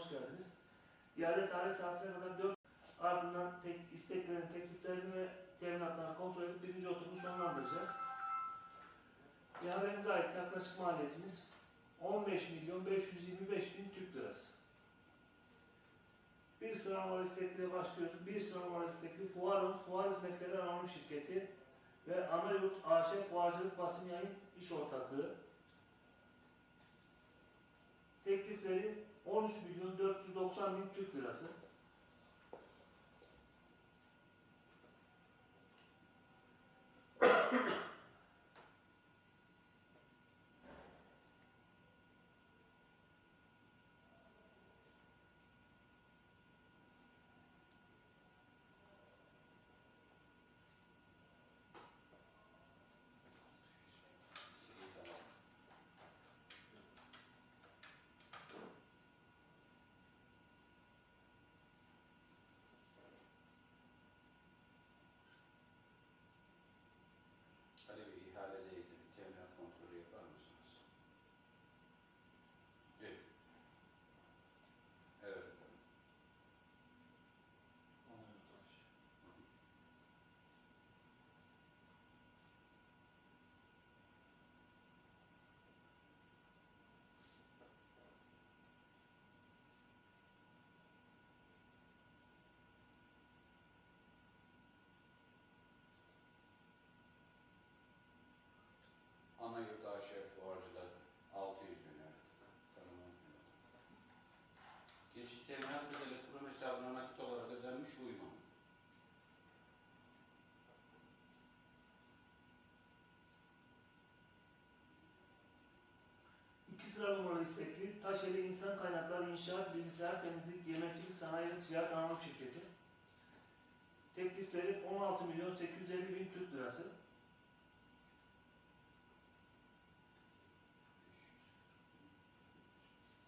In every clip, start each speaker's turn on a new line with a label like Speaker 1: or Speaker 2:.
Speaker 1: hoş geldiniz. İhale tarih saatine kadar 4 ardından tek, isteklerin, tekliflerini ve teminatlarını kontrol edip birinci oturumu sonlandıracağız. İhalemize ait yaklaşık maliyetimiz 15 milyon 525 bin Türk lirası. Bir sıra numara istekliye başlıyoruz. Bir sıra numara istekli Fuar'ın Fuar Hizmetleri Anonim Şirketi ve Anayurt AŞ Fuarcılık Basın Yayın İş Ortaklığı. Teklifleri 13 milyon 490 bin Türk lirası.
Speaker 2: Geçici teminat bedeli kurum hesabına nakit olarak ödenmiş uygun.
Speaker 1: İki sıra numaralı istekli Taşeli İnsan Kaynakları İnşaat Bilgisayar Temizlik Yemekçilik Sanayi ve Ticaret Anonim Şirketi. Teklifleri 16 milyon 850 bin Türk lirası.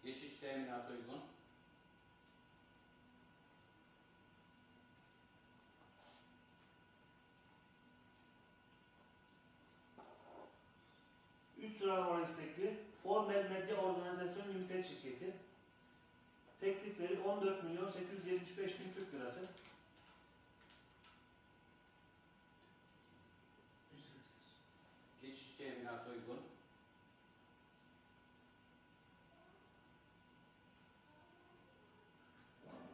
Speaker 2: Geçici teminat uygun.
Speaker 1: Numaralı istekli Formel Medya Organizasyon Limited Şirketi. Teklifleri 14 milyon 875 bin Türk lirası.
Speaker 2: Geçici teminat uygun.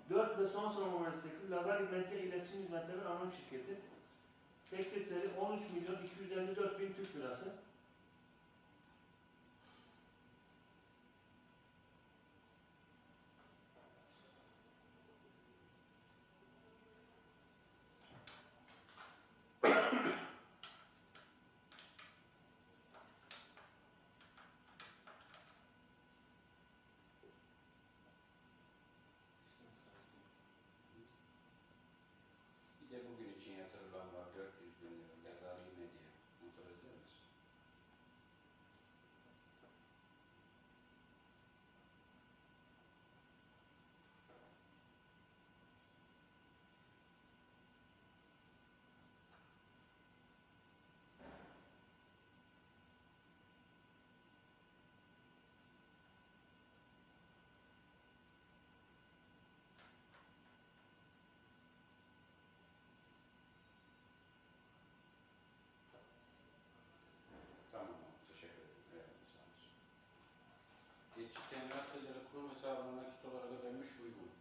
Speaker 1: Dört ve son sıra numaralı istekli Lagari Medya İletişim Hizmetleri Anonim Şirketi. Teklifleri 13 milyon 254 bin Türk lirası.
Speaker 2: Medya. Kontrol eder misin? Çiftlerin nakdeleri kurum hesabına nakit olarak ödenmiş uygun.